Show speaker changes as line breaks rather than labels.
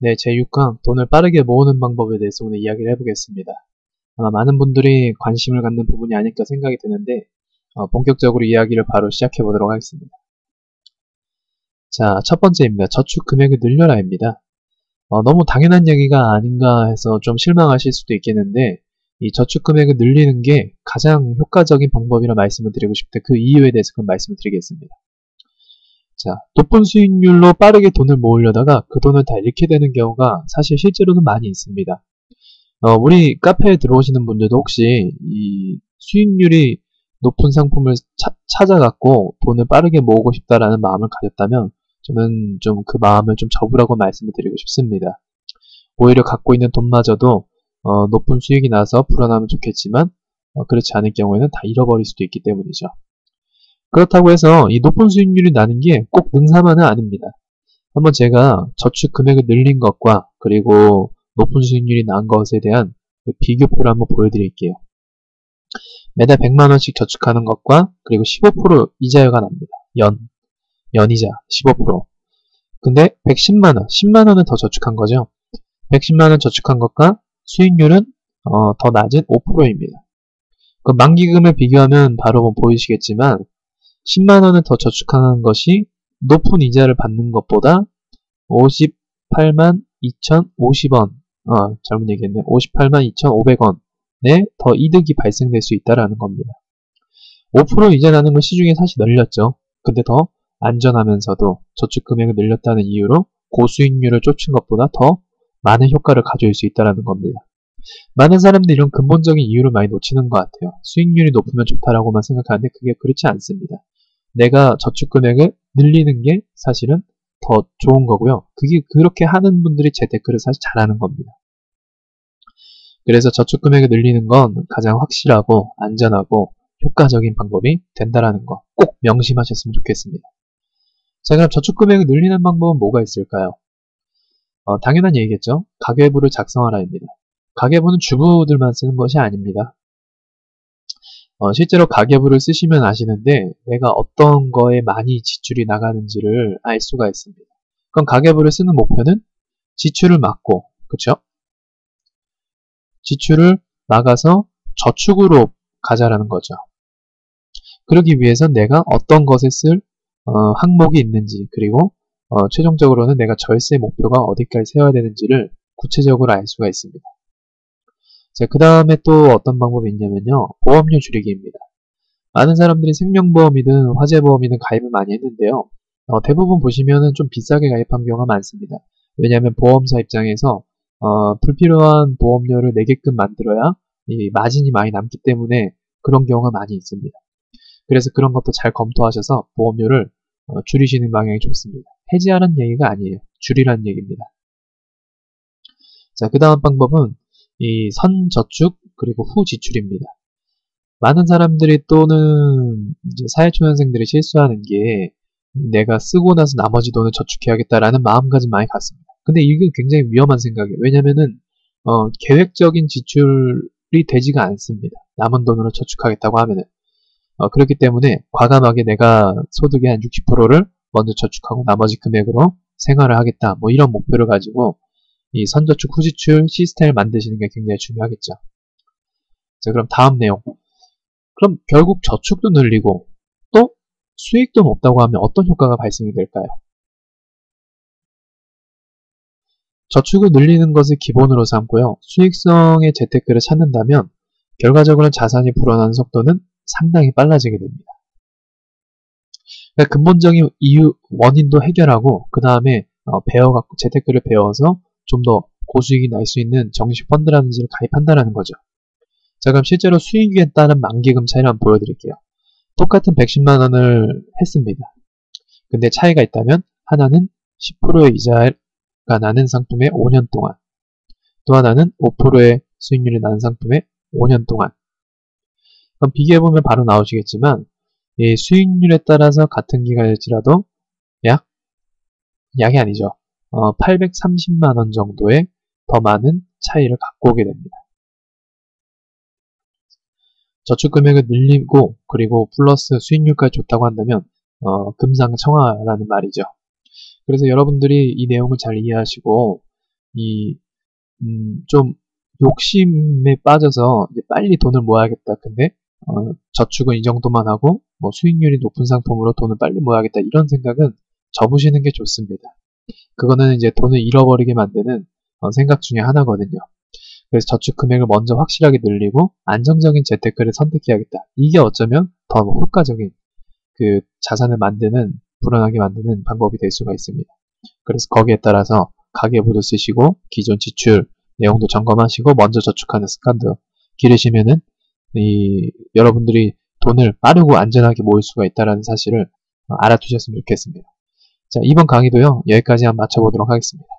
네, 제6강 돈을 빠르게 모으는 방법에 대해서 오늘 이야기를 해보겠습니다. 아마 많은 분들이 관심을 갖는 부분이 아닐까 생각이 드는데 어, 본격적으로 이야기를 바로 시작해 보도록 하겠습니다. 자, 첫 번째입니다. 저축 금액을 늘려라입니다. 어, 너무 당연한 얘기가 아닌가 해서 좀 실망하실 수도 있겠는데 이 저축 금액을 늘리는 게 가장 효과적인 방법이라 말씀을 드리고 싶은데 그 이유에 대해서 그럼 말씀을 드리겠습니다. 자, 높은 수익률로 빠르게 돈을 모으려다가 그 돈을 다 잃게 되는 경우가 사실 실제로는 많이 있습니다. 어, 우리 카페에 들어오시는 분들도 혹시 이 수익률이 높은 상품을 차, 찾아갖고 돈을 빠르게 모으고 싶다라는 마음을 가졌다면 저는 좀 그 마음을 좀 접으라고 말씀을 드리고 싶습니다. 오히려 갖고 있는 돈마저도 어, 높은 수익이 나서 불어나면 좋겠지만 어, 그렇지 않을 경우에는 다 잃어버릴 수도 있기 때문이죠. 그렇다고 해서 이 높은 수익률이 나는 게 꼭 능사만은 아닙니다. 한번 제가 저축 금액을 늘린 것과 그리고 높은 수익률이 난 것에 대한 그 비교표를 한번 보여드릴게요. 매달 100만원씩 저축하는 것과 그리고 15% 이자료가 납니다. 연, 연이자 15%. 근데 110만원, 10만원을 더 저축한 거죠. 110만원 저축한 것과 수익률은 어, 더 낮은 5%입니다. 그 만기금을 비교하면 바로 보이시겠지만 10만 원을 더 저축하는 것이 높은 이자를 받는 것보다 58만 2,050원, 아, 잘못 얘기했네. 58만 2,500원에 더 이득이 발생될 수 있다라는 겁니다. 5% 이자라는 건 시중에 사실 늘렸죠. 근데 더 안전하면서도 저축 금액을 늘렸다는 이유로 고수익률을 쫓은 것보다 더 많은 효과를 가져올 수 있다는 겁니다. 많은 사람들이 이런 근본적인 이유를 많이 놓치는 것 같아요. 수익률이 높으면 좋다라고만 생각하는데 그게 그렇지 않습니다. 내가 저축 금액을 늘리는 게 사실은 더 좋은 거고요. 그게 그렇게 하는 분들이 제 댓글을 사실 잘하는 겁니다. 그래서 저축 금액을 늘리는 건 가장 확실하고 안전하고 효과적인 방법이 된다라는 거 꼭 명심하셨으면 좋겠습니다. 자 그럼 저축 금액을 늘리는 방법은 뭐가 있을까요? 어, 당연한 얘기겠죠. 가계부를 작성하라입니다. 가계부는 주부들만 쓰는 것이 아닙니다. 어, 실제로 가계부를 쓰시면 아시는데 내가 어떤 거에 많이 지출이 나가는지를 알 수가 있습니다. 그럼 가계부를 쓰는 목표는 지출을 막고 그쵸? 지출을 막아서 저축으로 가자라는 거죠. 그러기 위해서 내가 어떤 것에 쓸 어, 항목이 있는지 그리고 어, 최종적으로는 내가 절세 목표가 어디까지 세워야 되는지를 구체적으로 알 수가 있습니다. 자, 그 다음에 또 어떤 방법이 있냐면요. 보험료 줄이기입니다. 많은 사람들이 생명보험이든 화재보험이든 가입을 많이 했는데요. 어, 대부분 보시면은 좀 비싸게 가입한 경우가 많습니다. 왜냐하면 보험사 입장에서 어, 불필요한 보험료를 내게끔 만들어야 이 마진이 많이 남기 때문에 그런 경우가 많이 있습니다. 그래서 그런 것도 잘 검토하셔서 보험료를 어, 줄이시는 방향이 좋습니다. 해지하는 얘기가 아니에요. 줄이라는 얘기입니다. 자, 그 다음 방법은 이 선저축 그리고 후지출입니다. 많은 사람들이 또는 사회초년생들이 실수하는 게 내가 쓰고 나서 나머지 돈을 저축해야겠다라는 마음가짐 많이 갖습니다. 근데 이게 굉장히 위험한 생각이에요. 왜냐면은 어, 계획적인 지출이 되지가 않습니다. 남은 돈으로 저축하겠다고 하면은 어, 그렇기 때문에 과감하게 내가 소득의 한 60%를 먼저 저축하고 나머지 금액으로 생활을 하겠다. 뭐 이런 목표를 가지고 이 선저축 후지출 시스템을 만드시는 게 굉장히 중요하겠죠. 자, 그럼 다음 내용. 그럼 결국 저축도 늘리고 또 수익도 높다고 하면 어떤 효과가 발생이 될까요? 저축을 늘리는 것을 기본으로 삼고요. 수익성의 재테크를 찾는다면 결과적으로는 자산이 불어나는 속도는 상당히 빨라지게 됩니다. 그러니까 근본적인 이유, 원인도 해결하고 그 다음에 어, 배워갖고 재테크를 배워서 좀 더 고수익이 날 수 있는 정식 펀드라든지를 가입한다는 거죠. 자 그럼 실제로 수익에 따른 만기금 차이를 한번 보여드릴게요. 똑같은 110만원을 했습니다. 근데 차이가 있다면 하나는 10%의 이자가 나는 상품에 5년 동안 또 하나는 5%의 수익률이 나는 상품에 5년 동안 그럼 비교해보면 바로 나오시겠지만 이 수익률에 따라서 같은 기간일지라도 약 약이 아니죠. 어, 830만 원 정도의 더 많은 차이를 갖고 오게 됩니다. 저축 금액을 늘리고 그리고 플러스 수익률까지 좋다고 한다면 어, 금상청하라는 말이죠. 그래서 여러분들이 이 내용을 잘 이해하시고 이, 음, 좀 욕심에 빠져서 빨리 돈을 모아야겠다. 근데, 어, 저축은 이 정도만 하고, 뭐 수익률이 높은 상품으로 돈을 빨리 모아야겠다. 이런 생각은 접으시는 게 좋습니다. 그거는 이제 돈을 잃어버리게 만드는 어, 생각 중에 하나거든요. 그래서 저축 금액을 먼저 확실하게 늘리고 안정적인 재테크를 선택해야겠다. 이게 어쩌면 더 효과적인 그 자산을 만드는 불안하게 만드는 방법이 될 수가 있습니다. 그래서 거기에 따라서 가계부도 쓰시고 기존 지출 내용도 점검하시고 먼저 저축하는 습관도 기르시면은 이 여러분들이 돈을 빠르고 안전하게 모을 수가 있다는 사실을 알아두셨으면 좋겠습니다. 자, 이번 강의도요, 여기까지 한번 마쳐보도록 하겠습니다.